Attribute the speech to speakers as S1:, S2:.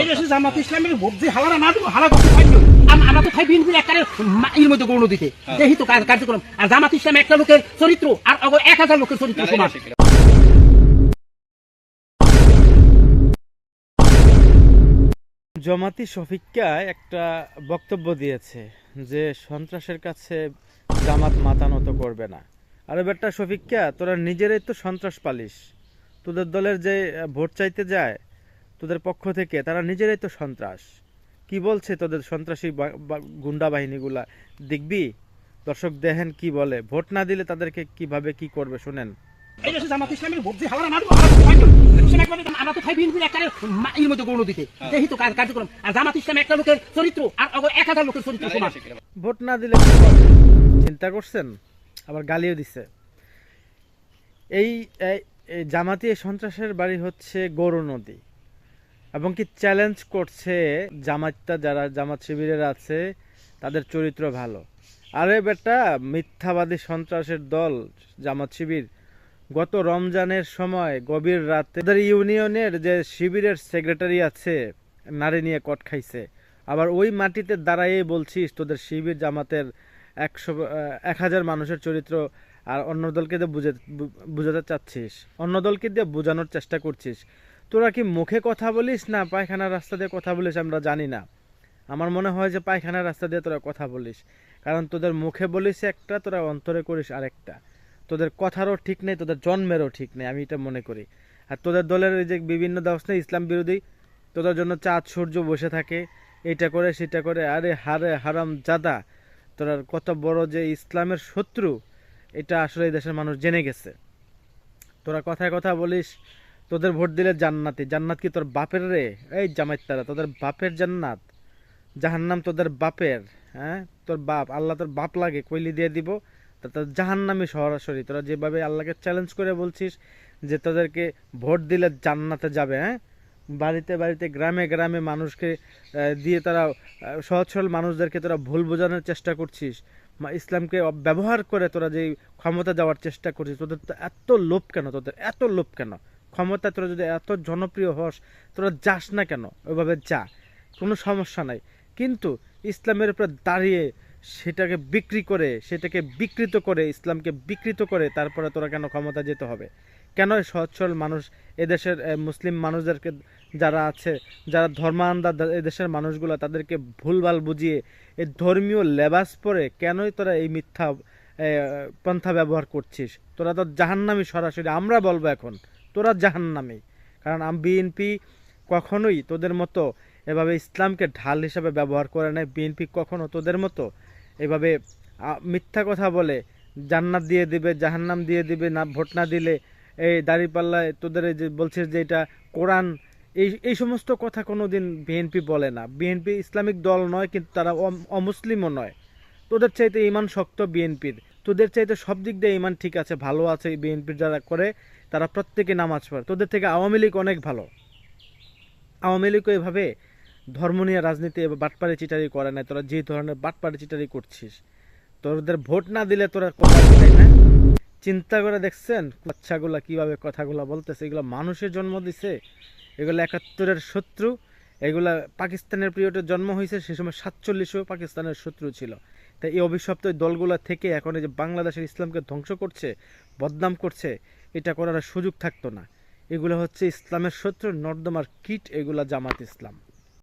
S1: এই দেশে জামাত ইসলামের ভোট যে হালারা না দিব হালা করতে পারল আমরা তো খাই বিএনপির একটা এর মধ্যে গৌণ দিতে। দেখি তো কার্যক্রম। আর জামাত ইসলাম একটা লোকের চরিত্র আর এক হাজার লোকের চরিত্র সমান।
S2: জমাতি শফিককা একটা বক্তব্য দিয়েছে যে সন্ত্রাসের কাছে জামাত মাথা নত করবে না। আরে বেটা শফিককা তোরা নিজেরাই তো সন্ত্রাস পালিস। তোদের দলের যে ভোট চাইতে যায় তোদের পক্ষ থেকে তারা নিজেরাই তো সন্ত্রাস। কি বলছে তোদের সন্ত্রাসী গুন্ডা বাহিনীগুলা? দেখবি? দর্শক দেখেন কি বলে। ভোট না দিলে তাদেরকে কীভাবে কি করবে শুনেন।
S1: এই দেশে জামাত ইসলামের ভোট যে হালারা না দিব হালা করতে পারল সেটা একবারে আমরা তো খাই বিএনপির একটা এর মধ্যে গৌণ দিতে। দেখি তো কার্যক্রম। আর জামাত ইসলাম একটা লোকের চরিত্র আর এক হাজার লোকের চরিত্র সমান।
S2: ভোট না দিলে চিন্তা করছেন? আবার গালিও দিছে। এই জামাতি সন্ত্রাসের বাড়ি হচ্ছে গৌর নদী। এবং কি চ্যালেঞ্জ করছে জামাতটা যারা জামাত শিবিরের আছে, তাদের চরিত্র ভালো। আরে বেটা, মিথ্যাবাদী সন্ত্রাসের দল জামাত শিবির গত রমজানের সময় গভীর রাতে তাদের ইউনিয়নের যে শিবিরের সেক্রেটারি আছে, নারী নিয়ে কট খাইছে। আবার ওই মাটিতে দাঁড়াইয়ে বলছিস তোদের শিবির জামাতের একশো এক হাজার মানুষের চরিত্র আর অন্য দলকে দিয়ে বুঝে বুঝাতে চাচ্ছিস। অন্য দলকে দিয়ে বোঝানোর চেষ্টা করছিস। তোরা কি মুখে কথা বলিস না পায়খানার রাস্তা দিয়ে কথা বলিস আমরা জানি না। আমার মনে হয় যে পায়খানার রাস্তা দিয়ে তোরা কথা বলিস। কারণ তোদের মুখে বলিস একটা, তোরা অন্তরে করিস আরেকটা। তোদের কথারও ঠিক নেই, তোদের জন্মেরও ঠিক নেই, আমি এটা মনে করি। আর তোদের দলের যে বিভিন্ন নেই ইসলাম বিরোধী, তোদের জন্য চাঁদ, সূর্য বসে থাকে, এটা করে, সেটা করে, আরে হারে হারাম জাদা, তোরা কত বড় যে ইসলামের শত্রু, এটা আসলে এই দেশের মানুষ জেনে গেছে। তোরা কথায় কথা বলিস তোদের ভোট দিলে জান্নাতি। জান্নাত কি তোর বাপের রে? এই জামাইত তারা তোদের বাপের জান্নাত। জাহান্নাম তোদের বাপের হ্যাঁ? তোর বাপ, আল্লাহ তোর বাপ লাগে কইলি দিয়ে দিব। তা তোর জাহান্নামি সরাসরি। তোরা যেভাবে আল্লাহকে চ্যালেঞ্জ করে বলছিস যে তোদেরকে ভোট দিলে জান্নাতে যাবে হ্যাঁ? বাড়িতে বাড়িতে, গ্রামে গ্রামে মানুষকে দিয়ে তারা সহজ সরল মানুষদেরকে তোরা ভুল বোঝানোর চেষ্টা করছিস। ইসলামকে ব্যবহার করে তোরা যে ক্ষমতা যাওয়ার চেষ্টা করছিস, তোদের তো এত লোভ কেন? তোদের এত লোভ কেন? ক্ষমতা তোরা যদি এত জনপ্রিয় হস, তোরা যাস না কেন? ওইভাবে যা। কোনো সমস্যা নাই। কিন্তু ইসলামের উপর দাঁড়িয়ে সেটাকে বিক্রি করে, সেটাকে বিকৃত করে, ইসলামকে বিকৃত করে, তারপরে তোরা কেন ক্ষমতা যেতে হবে? কেন সরল মানুষ এদেশের মুসলিম মানুষদেরকে যারা আছে, যারা ধর্মান্ধা এদেশের মানুষগুলো, তাদেরকে ভুলভাল বুঝিয়ে এই ধর্মীয় লেবাস পরে কেনই তোরা এই মিথ্যা পন্থা ব্যবহার করছিস? তোরা তো জাহান্নামি সরাসরি, আমরা বলব এখন। তোরা জাহান্নামি। কারণ আমি বিএনপি কখনোই তোদের মতো এভাবে ইসলামকে ঢাল হিসাবে ব্যবহার করে নেয় বিএনপি কখনো তোদের মতো এভাবে মিথ্যা কথা বলে জান্নাত দিয়ে দিবে, জাহান্নাম দিয়ে দিবে, না, ভোট না দিলে এই দাঁড়িপাল্লায় তোদের যে বলছিস যে এটা কোরআন, এই এই সমস্ত কথা কোনো দিন বিএনপি বলে না। বিএনপি ইসলামিক দল নয়, কিন্তু তারা অম- অমুসলিমও নয়। তোদের চাইতে ইমান শক্ত বিএনপির তোদের চাইতে সব দিক দিয়ে ইমান ঠিক আছে, ভালো আছে বিএনপির যারা করে, তারা প্রত্যেকে নামাজ পড়ে। তোদের থেকে আওয়ামী লীগ অনেক ভালো। আওয়ামী লীগও এভাবে ধর্ম নিয়ে রাজনীতি বাটপাড়ি চিটারি করে না তোরা যে ধরনের বাটপাড়ি চিটারি করছিস। তোদের ভোট না দিলে তোরা কথা তাই না। চিন্তা করে দেখছেন বাচ্চাগুলা কীভাবে কথাগুলো বলতেছে, এগুলো মানুষের জন্ম দিছে, এগুলো একাত্তরের শত্রু, এগুলা পাকিস্তানের পিরিয়ডে জন্ম হয়েছে সে সময় সাতচল্লিশও পাকিস্তানের শত্রু ছিল। তাই এই অভিশপ্ত দলগুলো থেকে এখন এই যে বাংলাদেশের ইসলামকে ধ্বংস করছে, বদনাম করছে, এটা করার সুযোগ থাকতো না। এগুলো হচ্ছে ইসলামের শত্রু নর্দমার কিট, এগুলা জামাত ইসলাম।